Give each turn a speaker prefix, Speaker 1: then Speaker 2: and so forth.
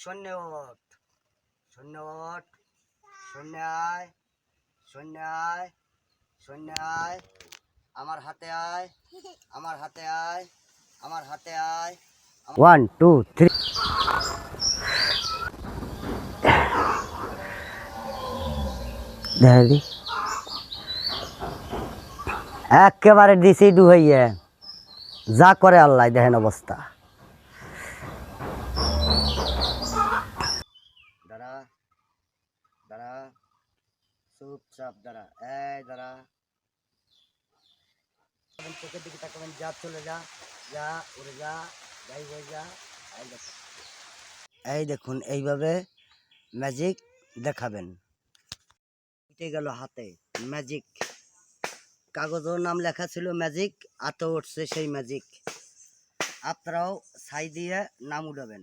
Speaker 1: শূন্য ওট। শূন্য ওট, শূন্য আয় শূন্য আয় শূন্য আয়। আমার হাতে আয়, আমার হাতে আয়, আমার হাতে আয়। ওয়ান টু থ্রি দেখি একেবারে দিছি ডুহাইয়ে যা করে আল্লাহ, দেখেন অবস্থা দাঁড়া দাঁড়া। চুপচাপ দাঁড়া। এই দাঁড়া। চোখের দিকে তাকাবেন, যা চলে যা যা, উড়ে যা, যাই হয়ে যা, এই দেখুন। এই দেখুন, এইভাবে ম্যাজিক দেখাবেন। উঠে গেল হাতে ম্যাজিক কাগজের নাম লেখা ছিল ম্যাজিক আতো উঠছে সেই ম্যাজিক আপনারাও ছাই দিয়ে নাম উঠাবেন।